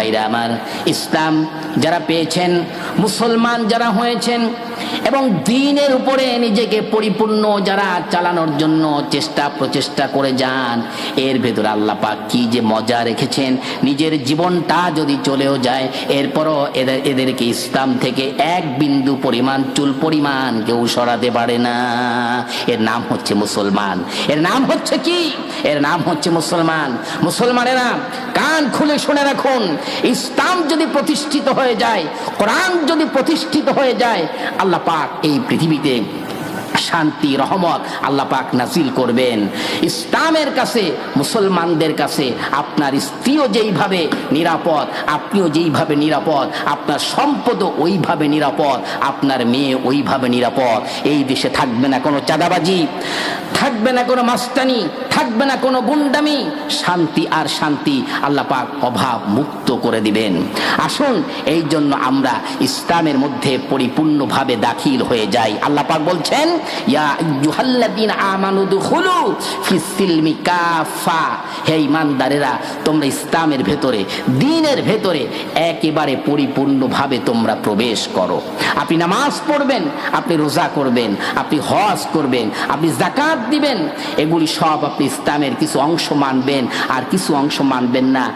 ভাইরা আমার ইসলাম যারা পেয়েছেন মুসলমান যারা হয়েছেন এবং দিনের উপরে নিজেকে পরিপূর্ণ যারা চালানোর জন্য চেষ্টা প্রচেষ্টা করে যান, এর ভেতরে আল্লাহ পাক কি যে মজা রেখেছেন, নিজের জীবনটা যদি চলেও যায়, এরপরও এদের, এদেরকে ইসলাম থেকে এক বিন্দু পরিমাণ, চুল পরিমাণ কেউ সরাতে পারে না। এর নাম হচ্ছে মুসলমান। এর নাম হচ্ছে কি? এর নাম হচ্ছে মুসলমান। মুসলমানেরা কান খুলে শুনে রাখুন, ইসলাম যদি প্রতিষ্ঠিত হয়ে যায়, কোরআন যদি প্রতিষ্ঠিত হয়ে যায়, আল্লাহ পাক এই পৃথিবীতে শান্তি, রহমত আল্লাহ পাক নাজিল করবেন। ইসলামের কাছে, মুসলমানদের কাছে আপনার স্ত্রীও যেইভাবে নিরাপদ, আপনিও যেইভাবে নিরাপদ, আপনার সম্পদও ওইভাবে নিরাপদ, আপনার মেয়ে ওইভাবে নিরাপদ। এই দেশে থাকবে না কোনো চাঁদাবাজি, থাকবে না কোনো মাস্তানি, থাকবে না কোনো গুন্ডামি। শান্তি আর শান্তি আল্লাহ পাক অভাব মুক্ত করে দিবেন। আসুন, এই জন্য আমরা ইসলামের মধ্যে পরিপূর্ণভাবে দাখিল হয়ে যাই। আল্লাহ পাক বলছেন ইসলামের ভেতরে দ্বীনের ভেতরে একেবারে পরিপূর্ণভাবে তোমরা প্রবেশ করো। আপনি নামাজ পড়বেন, আপনি রোজা করবেন, আপনি হজ করবেন, আপনি জাকাত দিবেন, এগুলি সব আপনি ইসলামের কিছু অংশ মানবেন, আর কিছু অংশ মানবেন না।